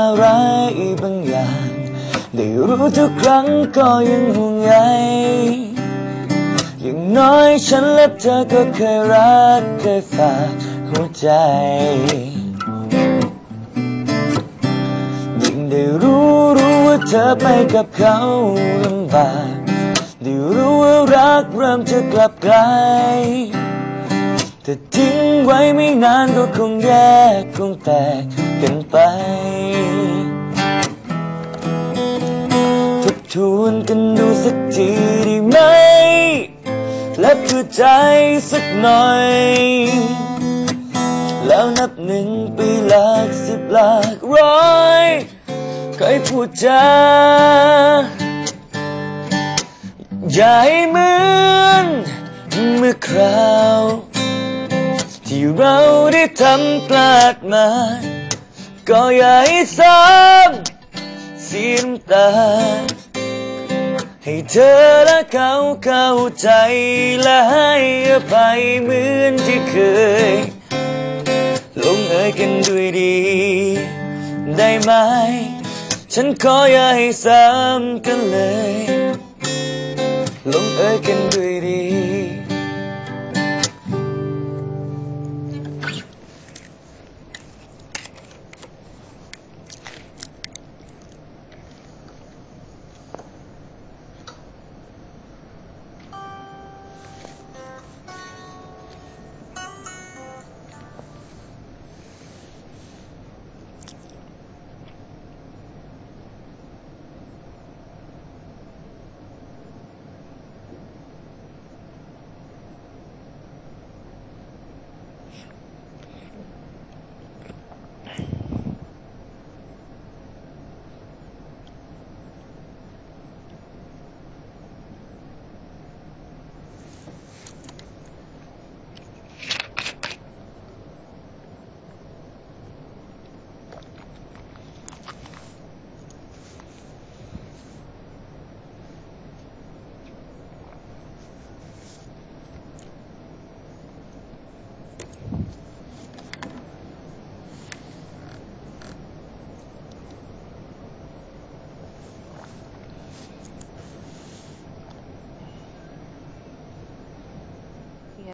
อะไรบางอย่าง ได้รู้ทุกครั้งก็ยังห่วงใยอย่างน้อยฉันและเธอก็เคยรักเคยฝากหัวใจยิ่งได้รู้รู้ว่าเธอไปกับเขาลำบากได้รู้ว่ารักเริ่มจะกลับไกล ถ้าทิ้งไว้ไม่นานก็คงแยกคงแตกกันไป ทบทวนกันดูสักทีได้ไหม และเพื่อใจสักหน่อย แล้วนับหนึ่งปีหลักสิบหลักร้อยคอยพูดจาอย่าให้เหมือนเมื่อคราว ที่เราได้ทำพลาดมา ก็อย่าให้ซ้ำเสียน้ำตา ให้เธอและเขาเข้าใจและให้อภัยเหมือนที่เคย ลงเอยกันด้วยดี ได้ไหม ฉันขออย่าให้ซ้ำกันเลย ลงเอยกันด้วยดี